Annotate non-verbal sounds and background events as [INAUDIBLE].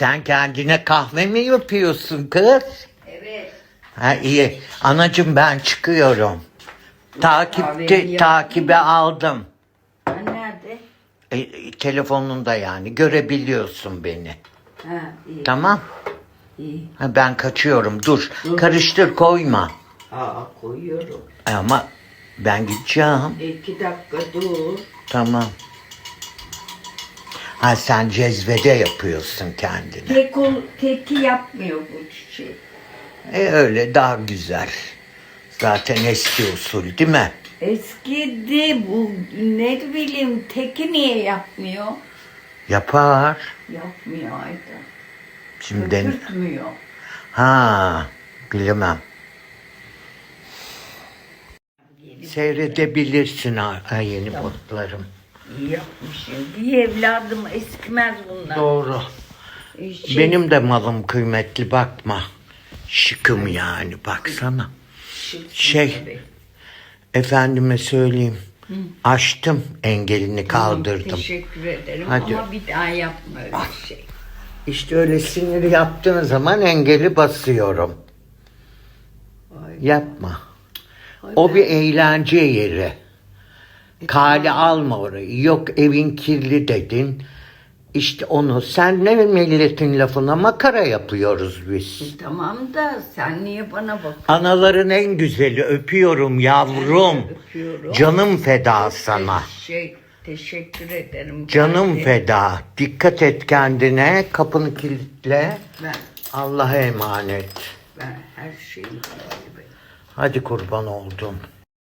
Sen kendine kahve mi yapıyorsun kız? Evet. Ha iyi. Anacım ben çıkıyorum. Takipte takibe aldım. Ha, nerede? E, telefonunda yani görebiliyorsun beni. Ha iyi. Tamam. iyi. Ha, ben kaçıyorum. Dur. Dur. Karıştır koyma. Aa koyuyorum. Ama ben gideceğim. İki dakika dur. Tamam. Ha sen cezvede yapıyorsun kendini. Tek ol, teki yapmıyor bu şey. E öyle daha güzel. Zaten eski usul değil mi? Eskidi bu ne bileyim teki niye yapmıyor? Yapar. Yapmıyor Ayda. Şimdi Köpürtmüyor. ha bilemem. Seyredebilirsin ha, ha, yeni botlarım. İyi yapmışsın. Evladım eskimez bunlar. Doğru. Şey, Benim de malım kıymetli bakma. Şıkım yani baksana. şıksın şey- tabii. Efendime söyleyeyim. Açtım engelini kaldırdım. Teşekkür ederim Hadi. ama bir daha yapma öyle şey. İşte öyle sinir yaptığın zaman engeli basıyorum. Ay. Yapma. O bir eğlence yeri. Kale alma orayı. Yok evin kirli dedin. İşte onu sen ne milletin lafına makara yapıyoruz biz. Tamam da sen niye bana bak? Anaların en güzeli öpüyorum yavrum. [LAUGHS] Öpüyorum. Canım feda sana. Şey, teşekkür ederim. Canım Ben- feda. Dikkat et kendine. Kapını kilitle. Ben, Allah'a emanet. ben her şeyi. Hadi kurban oldum.